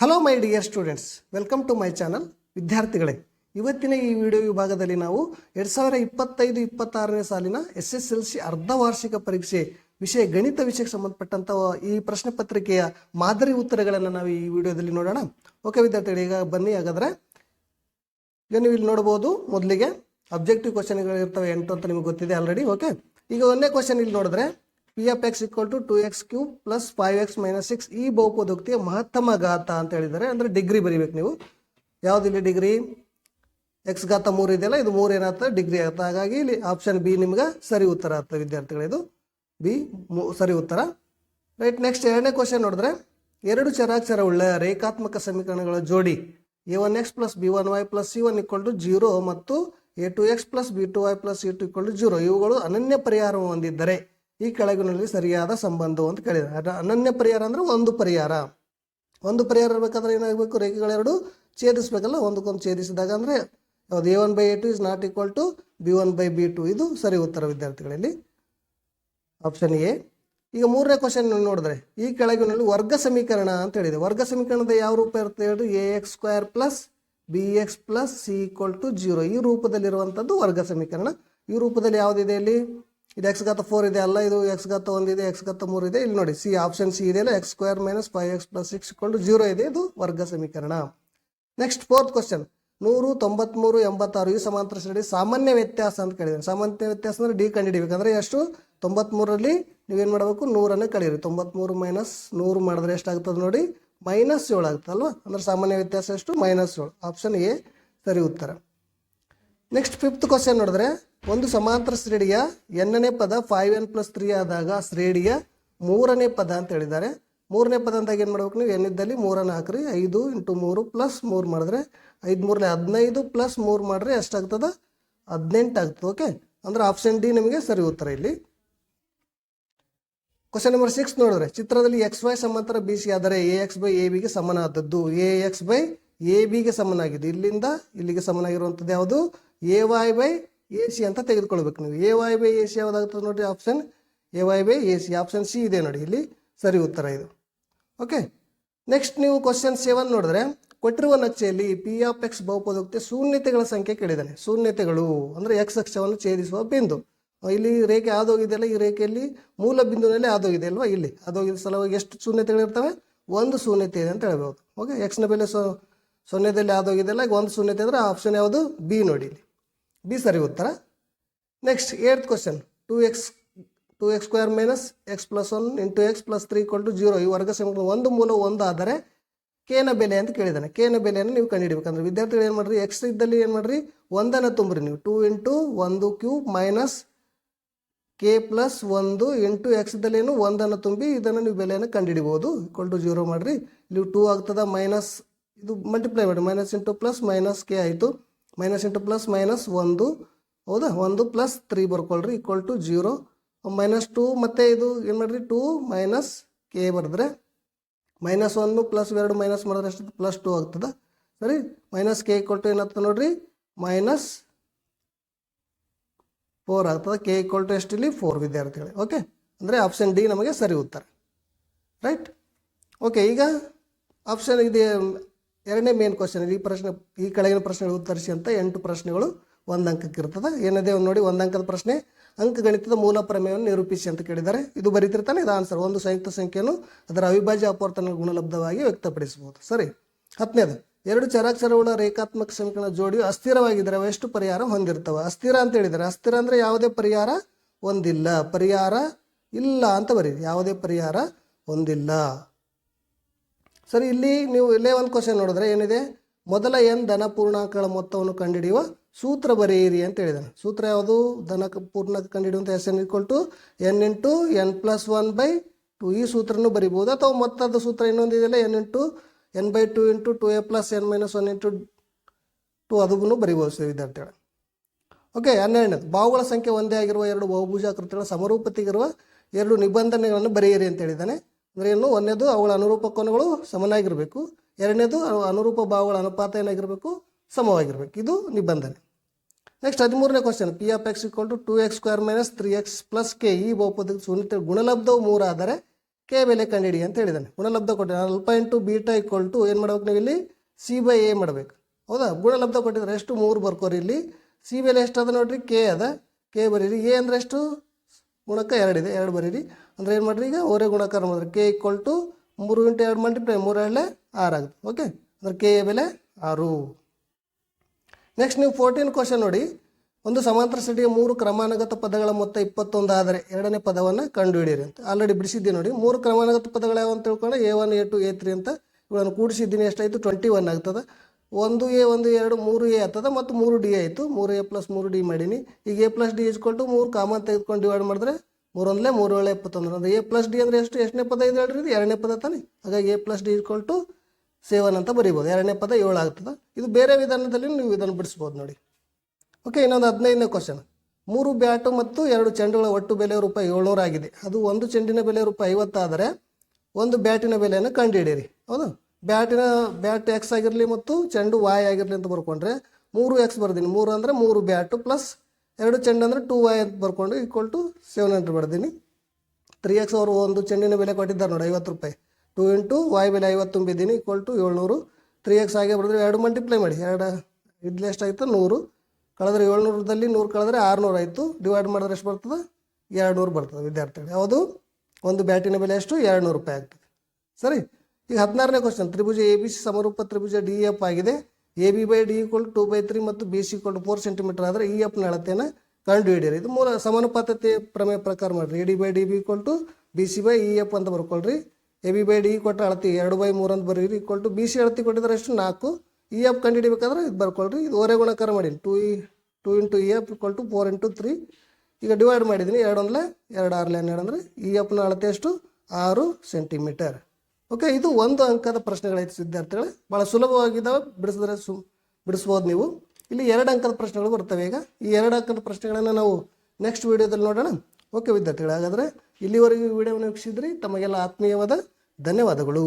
Hello my dear students welcome to my channel ವಿದ್ಯಾರ್ಥಿಗಳೇ. ಇವತ್ತಿನ ಈ ವಿಡಿಯೋ ವಿಭಾಗದಲ್ಲಿ ನಾವು ಎರಡು ಸಾವಿರ ಇಪ್ಪತ್ತೈದು, ಇಪ್ಪತ್ತಾರನೇ ಸಾಲಿನ ಎಸ್ ಎಸ್ ಎಲ್ ಸಿ ಅರ್ಧ ವಾರ್ಷಿಕ ಪರೀಕ್ಷೆ, ವಿಷಯ ಗಣಿತ ವಿಷಯಕ್ಕೆ ಸಂಬಂಧಪಟ್ಟಂಥ ಈ ಪ್ರಶ್ನೆ ಪತ್ರಿಕೆಯ ಮಾದರಿ ಉತ್ತರಗಳನ್ನು ನಾವು ಈ ವಿಡಿಯೋದಲ್ಲಿ ನೋಡೋಣ. ಓಕೆ ವಿದ್ಯಾರ್ಥಿಗಳು, ಈಗ ಬನ್ನಿ. ಹಾಗಾದ್ರೆ, ಈಗ ನೀವು ಇಲ್ಲಿ ನೋಡ್ಬೋದು ಮೊದಲಿಗೆ ಅಬ್ಜೆಕ್ಟಿವ್ ಕ್ವಶನ್ಗಳು ಇರ್ತವೆ ಎಂಟು ಅಂತ ನಿಮಗೆ ಗೊತ್ತಿದೆ ಆಲ್ರೆಡಿ ಓಕೆ ಈಗ ಒಂದನೇ ಕ್ವಶನ್ ಇಲ್ಲಿ ನೋಡಿದ್ರೆ P of X equal to two X cube plus five X minus six ಈ ಬಹುಪದೋಕ್ತಿಯ ಮಹತ್ತಮ ಘಾತ ಅಂತ ಹೇಳಿದ್ದಾರೆ ಅಂದರೆ ಡಿಗ್ರಿ ಬರಿಬೇಕು ನೀವು. ಯಾವುದಿಲ್ಲ ಡಿಗ್ರಿ ಎಕ್ಸ್ ಘಾತ ಮೂರು ಇದೆಯಲ್ಲ, ಇದು ಮೂರು ಏನಾಗ್ತದೆ? ಡಿಗ್ರಿ ಆಗುತ್ತೆ ಹಾಗಾಗಿ ಇಲ್ಲಿ ಆಪ್ಷನ್ ಬಿ ನಿಮ್ಗೆ ಸರಿ ಉತ್ತರ ಆಗ್ತದೆ ವಿದ್ಯಾರ್ಥಿಗಳಿದು ಬಿ ಸರಿ ಉತ್ತರ. ರೈಟ್ ನೆಕ್ಸ್ಟ್ ಎರಡನೇ ಕ್ವಶನ್ ನೋಡಿದ್ರೆ, ಎರಡು ಚರಾಕ್ಷರವುಳ್ಳ ರೇಖಾತ್ಮಕ ಸಮೀಕರಣಗಳ ಜೋಡಿ A one X plus B one Y plus C one equal to zero ಮತ್ತು A two X plus B two Y plus C two equal to zero ಇವುಗಳು ಅನನ್ಯ ಪರಿಹಾರವನ್ನು ಹೊಂದಿದ್ದರೆ ಈ ಕೆಳಗಿನಲ್ಲಿ ಸರಿಯಾದ ಸಂಬಂಧ ಅಂತ ಕೇಳಿದ್ದಾರೆ. ಅನನ್ಯ ಪರಿಹಾರ ಅಂದರೆ ಒಂದು ಪರಿಹಾರ. ಒಂದು ಪರಿಹಾರ ಇರಬೇಕಾದ್ರೆ ಏನಾಗಬೇಕು? ರೇಖೆಗಳೆರಡು ಛೇದಿಸ್ಬೇಕಲ್ಲ? ಒಂದಕ್ಕೊಂದು ಛೇದಿಸಿದಾಗ ಅಂದರೆ A one by A two is not equal to B one by B two ಇದು ಸರಿ ಉತ್ತರ ವಿದ್ಯಾರ್ಥಿಗಳಲ್ಲಿ. ಆಪ್ಷನ್ ಎ ಈಗ ಮೂರನೇ ಕ್ವಶನ್ ನೋಡಿದ್ರೆ, ಈ ಕೆಳಗಿನಲ್ಲಿ ವರ್ಗ ಸಮೀಕರಣ ಅಂತ ಹೇಳಿದೆ. ವರ್ಗ ಸಮೀಕರಣದ ಯಾವ ರೂಪ ಇರುತ್ತೆ ಹೇಳಿ? A X square plus B X plus C equal to zero ಈ ರೂಪದಲ್ಲಿರುವಂಥದ್ದು ವರ್ಗ ಸಮೀಕರಣ. ಈ ರೂಪದಲ್ಲಿ ಯಾವುದಿದೆ ಇಲ್ಲಿ? ಇದು ಎಕ್ಸ್ ಘಾತ ಫೋರ್ ಇದೆ ಅಲ್ಲ, ಇದು ಎಕ್ಸ್ ಘಾತ ಒಂದಿದೆ ಎಕ್ಸ್ ಘಾತ ಮೂರು ಇದೆ. ಇಲ್ಲಿ ನೋಡಿ ಸಿ ಆಪ್ಷನ್ ಸಿ ಇದೆಯಲ್ಲ x square minus five x plus six equal zero ಇದೆ ಇದು ವರ್ಗ ಸಮೀಕರಣ. ನೆಕ್ಸ್ಟ್ ಫೋರ್ತ್ ಕ್ವಶನ್ ನೂರು, ತೊಂಬತ್ಮೂರು, ಎಂಬತ್ತಾರು ಈ ಸಮಾಂತರ ಶ್ರೇಣಿ ಸಾಮಾನ್ಯ ವ್ಯತ್ಯಾಸ ಅಂತ ಕೇಳಿದ್ದಾರೆ ಸಾಮಾನ್ಯ ವ್ಯತ್ಯಾಸ ಅಂದರೆ ಡಿ ಕಂಡುಹಿಡಿಬೇಕಂದ್ರೆ ಎಷ್ಟು? ತೊಂಬತ್ಮೂರರಲ್ಲಿ ನೀವೇನು ಮಾಡಬೇಕು? ನೂರನ್ನು ಕಳೀರಿ ತೊಂಬತ್ಮೂರು ಮೈನಸ್ ನೂರು ಮಾಡಿದ್ರೆ ಎಷ್ಟಾಗ್ತದೆ ನೋಡಿ? ಮೈನಸ್ ಏಳು ಆಗ್ತದಲ್ವ ಅಂದ್ರೆ ಸಾಮಾನ್ಯ ವ್ಯತ್ಯಾಸ ಎಷ್ಟು? ಮೈನಸ್ ಏಳು. ಆಪ್ಷನ್ ಎ ಸರಿ ಉತ್ತರ. ನೆಕ್ಸ್ಟ್ ಫಿಫ್ತ್ ಕ್ವಶನ್ ನೋಡಿದ್ರೆ, ಒಂದು ಸಮಾಂತರ ಶ್ರೇಣಿಯ ಎನ್ನನೇ ಪದ ಫೈವ್ ಎನ್ ಪ್ಲಸ್ ತ್ರೀ ಆದಾಗ ಶ್ರೇಣಿಯ ಮೂರನೇ ಪದ ಅಂತ ಹೇಳಿದ್ದಾರೆ. ಮೂರನೇ ಪದ ಅಂದಾಗ ಏನು ಮಾಡ್ಬೇಕು ನೀವು? ಎನ್ನಿದ್ದಲ್ಲಿ ಮೂರನ್ನು ಹಾಕ್ರಿ. ಐದು ಇಂಟು ಮೂರು ಪ್ಲಸ್ ಮೂರು ಮಾಡಿದ್ರೆ, ಐದು ಮೂರನೇ ಹದಿನೈದು ಪ್ಲಸ್ ಮೂರು ಮಾಡಿದ್ರೆ ಎಷ್ಟಾಗ್ತದ ಹದಿನೆಂಟು ಆಗ್ತದೆ ಓಕೆ ಅಂದ್ರೆ ಆಪ್ಷನ್ ಡಿ ನಿಮಗೆ ಸರಿ ಉತ್ತರ ಇಲ್ಲಿ. ಕ್ವಶನ್ ನಂಬರ್ ಸಿಕ್ಸ್ ನೋಡಿದ್ರೆ, ಚಿತ್ರದಲ್ಲಿ ಎಕ್ಸ್ ವೈ ಸಮಾಂತರ ಬಿ ಸಿ ಆದರೆ ಎ ಎಕ್ಸ್ ಬೈ ಎ ಬಿಗೆ ಸಮನಾದದ್ದು. ಎ ಎಕ್ಸ್ ಬೈ ಎ ಬಿಗೆ ಸಮನಾಗಿದೆ. ಇಲ್ಲಿಂದ ಇಲ್ಲಿಗೆ ಸಮನಾಗಿರುವಂಥದ್ದು ಯಾವುದು? A Y by A C ಅಂತ ತೆಗೆದುಕೊಳ್ಬೇಕು ನೀವು. A Y by A C ಯಾವುದಾಗ್ತದೆ ನೋಡಿ option A Y by A C option C ಇದೆ ನೋಡಿ. ಇಲ್ಲಿ ಸರಿ ಉತ್ತರ ಇದು. ಓಕೆ ನೆಕ್ಸ್ಟ್ ನೀವು ಕ್ವಶನ್ ಸೆವೆನ್ ನೋಡಿದ್ರೆ ಕೊಟ್ಟಿರುವ ನಕ್ಷೆಯಲ್ಲಿ ಪಿ ಆಫ್ ಎಕ್ಸ್ ಬಹುಪದೋಕ್ತಿ ಶೂನ್ಯತೆಗಳ ಸಂಖ್ಯೆ ಕೇಳಿದ್ದಾನೆ. ಶೂನ್ಯತೆಗಳು ಅಂದರೆ ಎಕ್ಸ್ ಅಕ್ಷವನ್ನು ಛೇದಿಸುವ ಬಿಂದು. ಇಲ್ಲಿ ರೇಖೆ ಆದೋಗಿದೆಯಲ್ಲ, ಈ ರೇಖೆಯಲ್ಲಿ ಮೂಲ ಬಿಂದುವಿನಲ್ಲಿ ಆದೋಗಿದೆ ಅಲ್ವಾ? ಇಲ್ಲಿ ಆದೋಗಿದ ಸಲುವಾಗಿ ಎಷ್ಟು ಶೂನ್ಯತೆಗಳಿರ್ತವೆ? ಒಂದು ಶೂನ್ಯತೆ ಇದೆ ಅಂತ ಹೇಳ್ಬೋದು. ಓಕೆ ಎಕ್ಸ್ನ ಬೆಲೆ ಸೊ ಸೊನ್ನೆದಲ್ಲಿ ಆದೋಗಿದೆಲ್ಲ ಈಗ ಒಂದು ಶೂನ್ಯತೆ ಅಂದರೆ ಆಪ್ಷನ್ ಯಾವುದು? ಬಿ ನೋಡಿ ಇಲ್ಲಿ. ಬಿ ಸರಿ ಉತ್ತರ. Next eight question two X two X square minus X plus one into X plus three equal to zero ಈ ವರ್ಗ ಸಮೀಕರಣ ಒಂದು ಮೂಲ ಒಂದು ಆದರೆ ಕೇನ ಬೆಲೆ ಅಂತ ಕೇಳಿದ್ದಾನೆ. ಕೇನ ಬೆಲೆಯನ್ನು ನೀವು ಕಂಡುಹಿಡಬೇಕಂದ್ರೆ ವಿದ್ಯಾರ್ಥಿಗಳು ಏನು ಮಾಡ್ರಿ? ಎಕ್ಸ್ ಇದ್ದಲ್ಲಿ ಏನು ಮಾಡ್ರಿ? ಒಂದನ್ನು ತುಂಬ್ರಿ ನೀವು. ಟೂ ಇಂಟು ಒಂದು ಕ್ಯೂಬ್ ಮೈನಸ್ ಕೆ ಪ್ಲಸ್ ಒಂದು ಇಂಟು ಎಕ್ಸ್ದಲ್ಲೇನು ಒಂದನ್ನು ತುಂಬಿ ಇದನ್ನು ನೀವು ಬೆಲೆಯನ್ನು ಕಂಡುಹಿಡಿಬೋದು. ಈಕ್ವಲ್ ಟು ಜೀರೋ ಮಾಡಿರಿ. ಇಲ್ಲಿ ಟೂ ಆಗ್ತದ ಮೈನಸ್ ಇದು ಮಲ್ಟಿಪ್ಲೈ ಮಾಡಿ minus into plus minus K ಆಯಿತು. ಮೈನಸ್ ಇಂಟು ಪ್ಲಸ್ ಮೈನಸ್ ಒಂದು. ಹೌದಾ? ಒಂದು plus three ಬರ್ಕೊಳ್ರಿ equal to zero minus two ಮತ್ತು ಇದು ಏನು ಮಾಡಿರಿ? ಟೂ ಮೈನಸ್ ಕೆ ಬರೆದ್ರೆ ಮೈನಸ್ ಒಂದು ಪ್ಲಸ್ ಎರಡು ಮೈನಸ್ ಮಾಡಿದ್ರೆ ಎಷ್ಟು ಪ್ಲಸ್ ಟು ಆಗ್ತದೆ? ಸರಿ? ಮೈನಸ್ ಕೆ ಈಕ್ವಲ್ ಟು ಏನಾಗ್ತದೆ ನೋಡಿರಿ? ಮೈನಸ್ ಫೋರ್ ಆಗ್ತದೆ? ಕೆ ಈಕ್ವಲ್ ಟು ಎಷ್ಟು ಇಲ್ಲಿ? ಫೋರ್ ವಿದ್ಯಾರ್ಥಿಗಳು. ಓಕೆ ಅಂದರೆ ಆಪ್ಷನ್ ಡಿ ನಮಗೆ ಸರಿ ಉತ್ತರ. ರೈಟ್ ಓಕೆ ಈಗ ಆಪ್ಷನ್ ಇದೆ ಎರಡನೇ ಮೇನ್ ಕ್ವಶನ್ ಈ ಪ್ರಶ್ನೆ, ಈ ಕೆಳಗಿನ ಪ್ರಶ್ನೆಗಳು ಉತ್ತರಿಸಿ ಅಂತ ಎಂಟು ಪ್ರಶ್ನೆಗಳು ಒಂದು ಅಂಕಕ್ಕೆ ಇರ್ತದೆ. ಏನಿದೆ ನೋಡಿ ಒಂದು ಅಂಕದ ಪ್ರಶ್ನೆ ಅಂಕಗಣಿತದ ಮೂಲ ಪ್ರಮೇಯವನ್ನು ನಿರೂಪಿಸಿ ಅಂತ ಕೇಳಿದ್ದಾರೆ. ಇದು ಬರೀತಿರ್ತಾನೆ, ಇದು ಆನ್ಸರ್ ಒಂದು ಸಂಯುಕ್ತ ಸಂಖ್ಯೆಯನ್ನು ಅದರ ಅವಿಭಾಜ್ಯ ಅಪವರ್ತನ ಗುಣಲಬ್ಧವಾಗಿ ವ್ಯಕ್ತಪಡಿಸಬಹುದು. ಸರಿ, ಹತ್ತನೇದು. ಎರಡು ಚರಾಕ್ಷರವುಳ್ಳ ರೇಖಾತ್ಮಕ ಸಮೀಕರಣ ಜೋಡಿಯು ಅಸ್ಥಿರವಾಗಿದ್ದರೆ ಎಷ್ಟು ಪರಿಹಾರ ಹೊಂದಿರ್ತವೆ ಅಸ್ಥಿರ ಅಂತ ಹೇಳಿದರೆ ಅಸ್ಥಿರ ಅಂದರೆ ಯಾವುದೇ ಪರಿಹಾರ ಹೊಂದಿಲ್ಲ. ಪರಿಹಾರ ಇಲ್ಲ ಅಂತ ಬರೀ ಯಾವುದೇ ಪರಿಹಾರ ಹೊಂದಿಲ್ಲ. ಸರಿ, ಇಲ್ಲಿ ನೀವು ಇಲ್ಲೇ ಒಂದು ಕ್ವಶನ್ ನೋಡಿದ್ರೆ ಏನಿದೆ? ಮೊದಲ ಏನು ಧನ ಪೂರ್ಣಾಂಕಗಳ ಮೊತ್ತವನ್ನು ಕಂಡುಹಿಡಿಯುವ ಸೂತ್ರ ಬರೆಯಿರಿ ಅಂತ ಹೇಳಿದಾನೆ. ಸೂತ್ರ ಯಾವುದು? ಧನ ಪೂರ್ಣಾಂಕ ಕಂಡುಹಿಡಿಯುವಂಥ S N equal to N into N plus one by two ಈ ಸೂತ್ರನೂ ಬರಿಬೋದು. ಅಥವಾ ಮೊತ್ತದ ಸೂತ್ರ ಇನ್ನೊಂದು ಇದೆಯಲ್ಲ N into N by two into two A plus N minus one into two ಅದನ್ನು ಬರಿಬೋದು ವಿದ್ಯಾರ್ಥಿಗಳು. ಓಕೆ ಹನ್ನೆರಡನೇದು. ಬಾವುಗಳ ಸಂಖ್ಯೆ ಒಂದೇ ಆಗಿರುವ ಎರಡು ಬಹುಭುಜಾಕೃತಿಗಳ ಸಮರೂಪತೆಗಿರುವ ಎರಡು ನಿಬಂಧನೆಗಳನ್ನು ಬರೆಯಿರಿ ಅಂತ ಹೇಳಿದ್ದಾನೆ ಅಂದರೆ ಏನು ಒಂದನೇದು ಅವುಗಳ ಅನುರೂಪ ಕೋನಗಳು ಸಮನಾಗಿರಬೇಕು. ಎರಡನೇದು ಅನುರೂಪ ಭಾವಗಳ ಅನುಪಾತ ಏನಾಗಿರಬೇಕು? ಸಮವಾಗಿರಬೇಕು. ಇದು ನಿಬಂಧನೆ. ನೆಕ್ಸ್ಟ್ ಹದಿಮೂರನೇ question P of X equal to two X square minus three X plus K ಈ ಬಹುಪದ ಶೂನ್ಯತೆ ಗುಣಲಬ್ಧವು ಮೂರಾದರೆ ಕೆ ಬೆಲೆ ಕಂಡಿಡಿ ಅಂತ ಹೇಳಿದ್ದಾನೆ ಗುಣಲಬ್ಧ ಕೊಟ್ಟಿದ್ದಾನೆ ಅಲ್ಪ ಇಂಟು ಬೀಟಾ ಈಕ್ವಲ್ ಟು ಏನು ಮಾಡ್ಬೇಕು ನೀವು ಇಲ್ಲಿ? ಸಿ ಬೈ ಎ ಮಾಡಬೇಕು. ಹೌದಾ? ಗುಣಲಬ್ಧ ಕೊಟ್ಟಿದ್ರೆ ಎಷ್ಟು? ಮೂರು ಬರ್ಕೋರಿ ಇಲ್ಲಿ. ಸಿ ಬೆಲೆ ಎಷ್ಟು ಅದ ನೋಡ್ರಿ? ಕೆ ಅದ. ಕೆ ಬರೀರಿ. ಎ ಅಂದ್ರೆ ಎಷ್ಟು? ಗುಣಕ ಎರಡಿದೆ ಎರಡು ಬರೀರಿ. ಅಂದ್ರೆ ಏನು ಮಾಡ್ರಿ ಈಗ? ಓರೆ ಗುಣಕಾರ ಮಾಡಿದ್ರೆ ಕೆ ಈಕ್ವಲ್ ಟು ಮೂರು ಇಂಟು ಎರಡು ಮಲ್ಟಿಪ್ಲೈ ಮೂರು ಎರಡಲೆ ಆರು ಆಗುತ್ತೆ. ಓಕೆ ಅಂದ್ರೆ ಕೆ ಎ ಬೆಲೆ ಆರು. ನೆಕ್ಸ್ಟ್ ನೀವು ಫೋರ್ಟೀನ್ ಕ್ವಶನ್ ನೋಡಿ. ಒಂದು ಸಮಾಂತರ ಸಡಿಯ ಮೂರು ಕ್ರಮಾನುಗತ ಪದಗಳ ಮೊತ್ತ ಇಪ್ಪತ್ತೊಂದು ಆದರೆ ಎರಡನೇ ಪದವನ್ನು ಕಂಡುಹಿಡಿಯಿರಿ ಅಂತ. ಆಲ್ರೆಡಿ ಬಿಡಿಸಿದ್ದೀನಿ ನೋಡಿ. ಮೂರು ಕ್ರಮಾನುಗತ ಪದಗಳು ಯಾವ ಅಂತ ತಿಳ್ಕೊಂಡು A one A two A three ಅಂತ ಇವುಗಳನ್ನು ಕೂಡಿಸಿದ್ದೀನಿ. ಎಷ್ಟಾಯಿತು? ಟ್ವೆಂಟಿ ಒನ್ ಆಗ್ತದೆ. ಒಂದು ಎ, ಒಂದು ಎರಡು, ಮೂರು ಎ ಆಗ್ತದೆ ಮತ್ತು ಮೂರು ಡಿ ಆಯಿತು. ಮೂರು ಎ ಪ್ಲಸ್ ಮೂರು ಡಿ ಮಾಡೀನಿ. ಈಗ ಎ ಪ್ಲಸ್ ಡಿ ಇಸ್ಕೊಂಡು ಮೂರು ಕಾಮನ್ ತೆಗೆದುಕೊಂಡು ಡಿವೈಡ್ ಮಾಡಿದ್ರೆ ಮೂರೊಂದಲೇ ಮೂರು ಏಳು ಎಪ್ಪತ್ತೊಂದು. ಅಂದ್ರೆ ಎ ಪ್ಲಸ್ ಡಿ ಅಂದರೆ ಎಷ್ಟು? ಎಷ್ಟನೇ ಪದ ಇದೆ ಹೇಳ್ರಿ ಇದು? ಎರಡನೇ ಪದ ತಾನೆ? ಹಾಗಾಗಿ ಎ ಪ್ಲಸ್ ಡಿ ಇಸ್ಕೊಳ್ಟು ಸೇವನ್ ಅಂತ ಬರಿಬೋದು. ಎರಡನೇ ಪದ ಏಳು ಆಗ್ತದೆ. ಇದು ಬೇರೆ ವಿಧಾನದಲ್ಲಿ ನೀವು ಇದನ್ನು ಬಿಡಿಸ್ಬೋದು ನೋಡಿ. ಓಕೆ ಇನ್ನೊಂದು ಹದಿನೈದನೇ ಕ್ವಶನ್ ಮೂರು ಬ್ಯಾಟು ಮತ್ತು ಎರಡು ಚೆಂಡುಗಳ ಒಟ್ಟು ಬೆಲೆ ರೂಪಾಯಿ ಏಳ್ನೂರು ಆಗಿದೆ ಅದು ಒಂದು ಚೆಂಡಿನ ಬೆಲೆ ರೂಪಾಯಿ ಐವತ್ತಾದರೆ ಒಂದು ಬ್ಯಾಟಿನ ಬೆಲೆಯನ್ನು ಕಂಡುಹಿಡಿಯಿರಿ ಹೌದು? ಬ್ಯಾಟಿನ, ಬ್ಯಾಟ್ ಎಕ್ಸ್ ಆಗಿರಲಿ ಮತ್ತು ಚೆಂಡು ವಾಯ್ ಆಗಿರಲಿ ಅಂತ ಬರ್ಕೊಂಡ್ರೆ ಮೂರು ಎಕ್ಸ್ ಬರ್ದೀನಿ. ಮೂರು ಅಂದರೆ ಮೂರು ಬ್ಯಾಟು ಪ್ಲಸ್ ಎರಡು ಚೆಂಡು ಅಂದರೆ ಟೂ ವಾಯ್ ಅಂತ ಬರ್ಕೊಂಡು ಈಕ್ವಲ್ ಟು ಸೆವೆನ್ ಹಂಡ್ರೆಡ್ ಬರ್ದೀನಿ. ತ್ರೀ ಎಕ್ಸ್ ಅವರು ಒಂದು ಚೆಂಡಿನ ಬೆಲೆ ಕೊಟ್ಟಿದ್ದಾರೆ ನೋಡಿ, ಐವತ್ತು ರೂಪಾಯಿ. ಟೂ ಇಂಟು ವಾಯ್ ಬೆಲೆ ಐವತ್ತು ತುಂಬಿದ್ದೀನಿ ಈಕ್ವಲ್ ಟು ಏಳ್ನೂರು. ತ್ರೀ ಎಕ್ಸ್ ಆಗೇ ಬರೆದ್ರೆ ಎರಡು ಮಲ್ಟಿಪ್ಲೈ ಮಾಡಿ. ಎರಡು, ಇದ್ಲು ಎಷ್ಟಾಯಿತು? ನೂರು. ಕಳೆದ್ರೆ ಏಳ್ನೂರದಲ್ಲಿ ನೂರು ಕಳೆದ್ರೆ ಆರುನೂರು ಆಯಿತು. ಡಿವೈಡ್ ಮಾಡಿದ್ರೆ ಎಷ್ಟು ಬರ್ತದೆ? ಎರಡು ನೂರು ಬರ್ತದೆ, ವಿದ್ಯಾರ್ಥಿಗಳು. ಯಾವುದು ಒಂದು ಬ್ಯಾಟಿನ ಬೆಲೆ ಎಷ್ಟು? ಎರಡು ನೂರು ರೂಪಾಯಿ ಆಗ್ತದೆ. ಸರಿ? ಈಗ ಹದಿನಾರನೇ ಕ್ವಶನ್ ತ್ರಿಭುಜ ಎ ಬಿ ಸಿ ಸಮರೂಪ ತ್ರಿಭುಜ ಡಿ ಎಫ್ ಆಗಿದೆ. A B by D equal to by three ಮತ್ತು B C equal four centimetre ಆದರೆ ಇ ಎಫ್ನ ಅಳತೆಯನ್ನು ಕಂಡು ಹಿಡಿಯಿರಿ ಇದು ಮೂಲ ಸಮಾನುಪಾತತೆ ಪ್ರಮೇಯ ಪ್ರಕಾರ ಮಾಡಿರಿ. A D by D B equal to B C by E F ಅಂತ ಬರ್ಕೊಳ್ರಿ. ಎ ಬಿ ಬೈ ಡಿ ಕೊಟ್ಟರೆ ಅಳತಿ ಎರಡು ಬೈ ಮೂರು ಅಂತ ಬರೀರಿ. ಈಕ್ವಲ್ ಟು ಬಿ ಸಿ ಅಳತಿ ಕೊಟ್ಟಿದ್ರೆ ಎಷ್ಟು ನಾಲ್ಕು ಇ ಎಫ್ ಕಂಡು ಹಿಡಿಬೇಕಾದ್ರೆ ಇದು ಬರ್ಕೊಳ್ರಿ. ಇದು ಓರೆ ಗುಣಕಾರ ಮಾಡೀನಿ two E two into E F equal to four into three ಈಗ ಡಿವೈಡ್ ಮಾಡಿದ್ದೀನಿ. ಎರಡು ಒಂದಲೇ ಎರಡು ಆರ್ಲೆ ಹನ್ನೆರಡು ಅಂದರೆ ಇ ಎಫ್ನ ಅಳತೆ ಎಷ್ಟು ಆರು ಸೆಂಟಿಮೀಟರ್ ಓಕೆ, ಇದು ಒಂದು ಅಂಕದ ಪ್ರಶ್ನೆಗಳೈತೆ ವಿದ್ಯಾರ್ಥಿಗಳು. ಭಾಳ ಸುಲಭವಾಗಿದ್ದಾವೆ, ಬಿಡಿಸಿದ್ರೆ ಸು, ಬಿಡಿಸ್ಬೋದು ನೀವು. ಇಲ್ಲಿ ಎರಡು ಅಂಕದ ಪ್ರಶ್ನೆಗಳು ಬರ್ತವೆ ಈಗ. ಈ ಎರಡು ಅಂಕದ ಪ್ರಶ್ನೆಗಳನ್ನು ನಾವು ನೆಕ್ಸ್ಟ್ ವಿಡಿಯೋದಲ್ಲಿ ನೋಡೋಣ. ಓಕೆ ವಿದ್ಯಾರ್ಥಿಗಳು, ಹಾಗಾದರೆ ಇಲ್ಲಿವರೆಗೂ ವಿಡಿಯೋವನ್ನು ವೀಕ್ಷಿಸಿದ್ರಿ. ತಮಗೆಲ್ಲ ಆತ್ಮೀಯವಾದ ಧನ್ಯವಾದಗಳು.